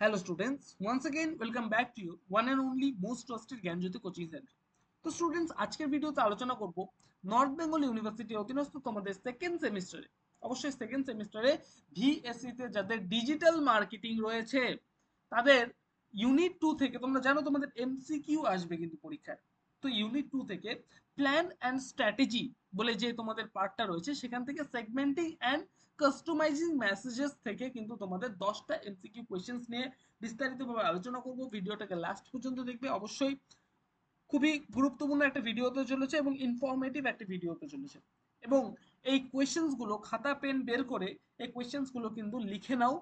Hello students, once again welcome back to you, one and only most trusted Gyanjyoti coaching centre তো students আজকের ভিডিওতে আলোচনা করব north Bengal university অধীনস্থ তোমাদের সেকেন্ড সেমিস্টারে অবশ্যই সেকেন্ড সেমিস্টারে ভিএসসি তে যাদের ডিজিটাল মার্কেটিং রয়েছে তাদের ইউনিট টু থেকে তোমরা জানো তোমাদের এমসিকিউ আসবে কিন্তু পরীক্ষায়। তো ইউনিট টু থেকে প্ল্যান অ্যান্ড স্ট্র্যাটেজি বলে যে তোমাদের পার্টটা রয়েছে, সেখান থেকে সেগমেন্টিং অ্যান্ড কাস্টমাইজিং মেসেজেস থেকে কিন্তু তোমাদের দশটা এমসিকিউ কোয়েশ্চেন্স নিয়ে বিস্তারিতভাবে আলোচনা করব। ভিডিওটাকে লাস্ট পর্যন্ত দেখবে। অবশ্যই খুবই গুরুত্বপূর্ণ একটা ভিডিও চলেছে এবং ইনফরমেটিভ একটা ভিডিও হতে চলেছে। এবং এই কোয়েশ্চেন্সগুলো খাতা পেন বের করে এই কোয়েশ্চেন্সগুলো কিন্তু লিখে নাও।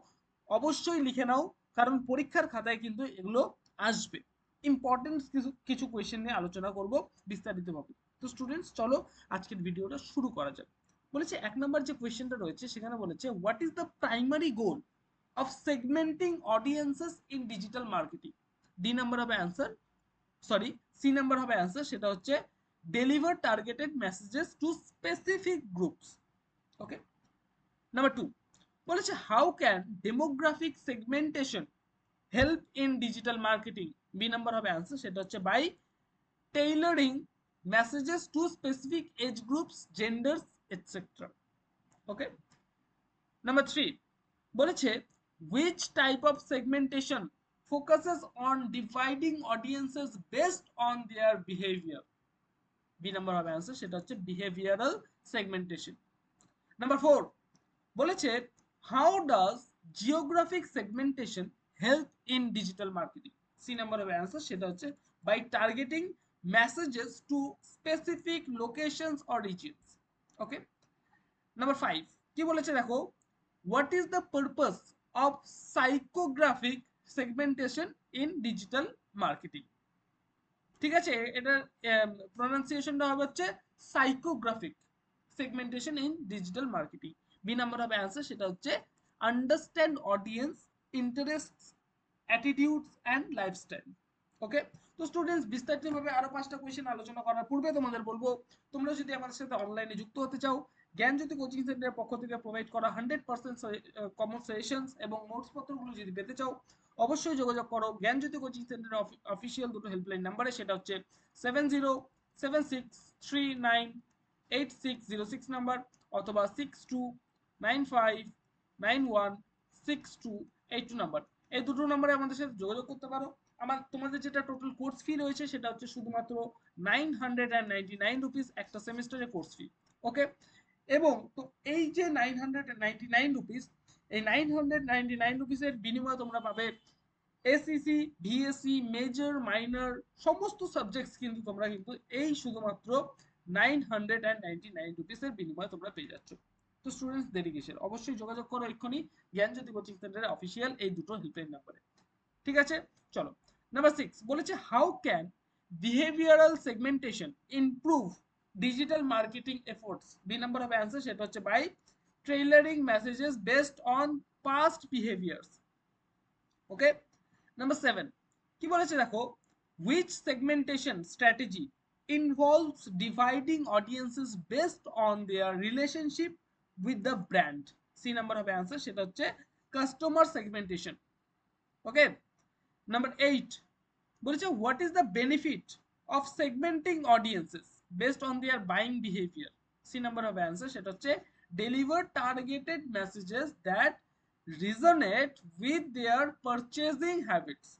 অবশ্যই লিখে নাও, কারণ পরীক্ষার খাতায় কিন্তু এগুলো আসবে। ইম্পর্টেন্ট কিছু কিছু কোয়েশ্চেন নিয়ে আলোচনা করব বিস্তারিতভাবে। তো স্টুডেন্টস চলো আজকের ভিডিওটা শুরু করা যাক। বলেছে, এক নম্বর যে কোয়েশ্চেনটা রয়েছে, সেখানে বলেছে what is the primary goal of segmenting audiences in digital marketing D number হবে অ্যান্সার সরি সি নাম্বার হবে অ্যান্সার সেটা হচ্ছে deliver targeted messages to specific groups okay number two বলেছে how can demographic segmentation help in digital marketing B number হবে answer সেটা হচ্ছে by tailoring messages to specific age groups genders etcetera okay number three বলেছে, which type of segmentation focuses on dividing audiences based on their behavior? B number হবে answer সেটা হচ্ছে behavioural segmentation number four বলেছে how does geographic segmentation help in digital marketing C number হবে answer সেটা হচ্ছে by targeting messages to specific locations or regions okay number five কি বলেছে দেখো? What is the purpose of psychographic segmentation in digital marketing ঠিক আছে? এটার প্রনাউন্সিয়েশনটা হবে হচ্ছে psychographic segmentation in digital marketing B number হবে অ্যান্সার সেটা হচ্ছে understand audience interest attitudes and lifestyle okay তো স্টুডেন্টস বিস্তারিতভাবে আরও পাঁচটা কোয়েশ্চেন আলোচনা করার পূর্বে তোমাদের বলব, তোমরা যদি আমাদের সাথে অনলাইনে যুক্ত হতে চাও, জ্ঞানজ্যোতি কোচিং সেন্টারের পক্ষ থেকে প্রোভাইড করা হান্ড্রেড পার্সেন্ট কমন সেশনস এবং নোটস পত্রগুলো যদি পেতে চাও, অবশ্যই যোগাযোগ করো। জ্ঞানজ্যোতি কোচিং সেন্টারের অফিসিয়াল দুটো হেল্পলাইন নাম্বারে সেটা হচ্ছে seven zero seven six three nine eight six zero six number অথবা six two nine five nine one six two eight two number এই দুটো নাম্বারে আমাদের সাথে যোগাযোগ করতে পারো। আমার তোমাদের যেটা টোটাল কোর্স ফি রয়েছে, সেটা হচ্ছে শুধুমাত্র nine hundred and ninety nine rupees একটা সেমিস্টারের কোর্স ফি ওকে এবং তো এই যে nine hundred ninety nine rupees এই নাইন হান্ড্রেড নাইনটি নাইন রুপিসের বিনিময়ে তোমরা পাবে এসিসি ভিএসসি মেজর মাইনর সমস্ত সাবজেক্টস কিন্তু তোমরা কিন্তু এই শুধুমাত্র nine hundred and ninety nine রুপিসের বিনিময়ে তোমরা পেয়ে যাচ্ছ। তো স্টুডেন্টস দেরি কিসের? অবশ্যই যোগাযোগ করো এক্ষুনি। জ্ঞানজ্যোতি কোচিং সেন্টারের অফিসিয়াল এই দুটো হেল্পলাইন নাম্বারে ঠিক আছে? চলো। নাম্বার সিক্স বলেছে how can behavioural segmentation improve digital marketing efforts B number হবে অ্যান্সার সেটা হচ্ছে by tailoring messages based on past behaviours okay number seven কি বলেছে দেখো? which segmentation strategy involves dividing audiences based on their relationship with the brand. C number হবে answer সেটা হচ্ছে customer segmentation okay number eight বলেছে what is the benefit of segmenting audiences based on their buying behaviour C number হবে answer সেটা হচ্ছে deliver targeted messages that resonate with their purchasing habits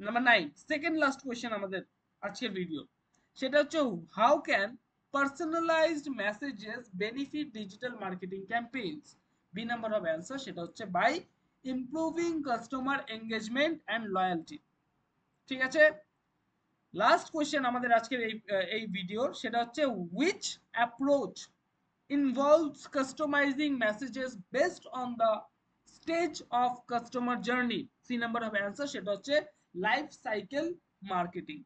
number nine second last question আমাদের আজকের video সেটা হচ্ছে how can personalised messages benefit digital marketing campaigns B number হবে answer সেটা হচ্ছে by improving customer engagement and loyalty ঠিক আছে? Last question আমাদের আজকের এই এই ভিডিওর সেটা হচ্ছে which approach involves customizing messages based on the stage of customer journey? C number হবে অ্যান্সার সেটা হচ্ছে লাইফ সাইকেল মার্কেটিং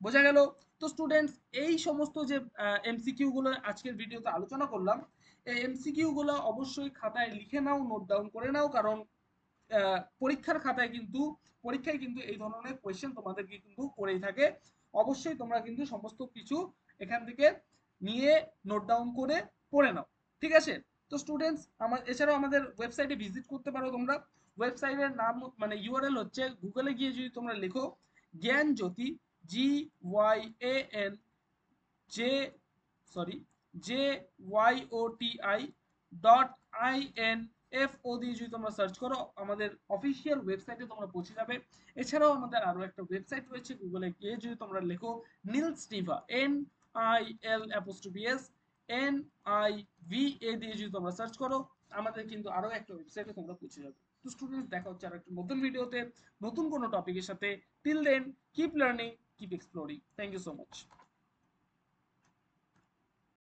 বোঝা গেল? তো স্টুডেন্টস এই সমস্ত যে এমসিকিউ গুলো আজকের ভিডিওতে আলোচনা করলাম, এই এমসিকিউ গুলো অবশ্যই খাতায় লিখে নাও নোট ডাউন করে নাও, কারণ পরীক্ষার খাতায় কিন্তু, পরীক্ষায় কিন্তু এই ধরনের কোয়েশ্চেন তোমাদেরকে কিন্তু করেই থাকে। অবশ্যই তোমরা কিন্তু সমস্ত কিছু এখান থেকে নিয়ে নোট ডাউন করে পড়ে নাও। ঠিক আছে? তো স্টুডেন্টস আমার এছাড়াও আমাদের ওয়েবসাইটে ভিজিট করতে পারো তোমরা। ওয়েবসাইটের নাম মানে ইউআরএল হচ্ছে গুগলে গিয়ে যদি তোমরা লেখো Gyan Jyoti G Y A N J sorry J Y O T I dot I N F O দিয়ে যদি তোমরা সার্চ করো, আমাদের অফিসিয়াল ওয়েবসাইটে তোমরা পৌঁছে যাবে। এছাড়াও আমাদের আরও একটা ওয়েবসাইট রয়েছে গুগলে গিয়ে যদি তোমরা লেখো নীল স্টিভা N I L apostrophe S N I V A দিয়ে যদি তোমরা সার্চ করো আমাদের কিন্তু আরও একটা ওয়েবসাইটে তোমরা পৌঁছে যাবে। তো স্টুডেন্টস দেখা হচ্ছে আর একটা নতুন ভিডিওতে নতুন কোনো টপিকের সাথে। Till then keep learning keep exploring thank you so much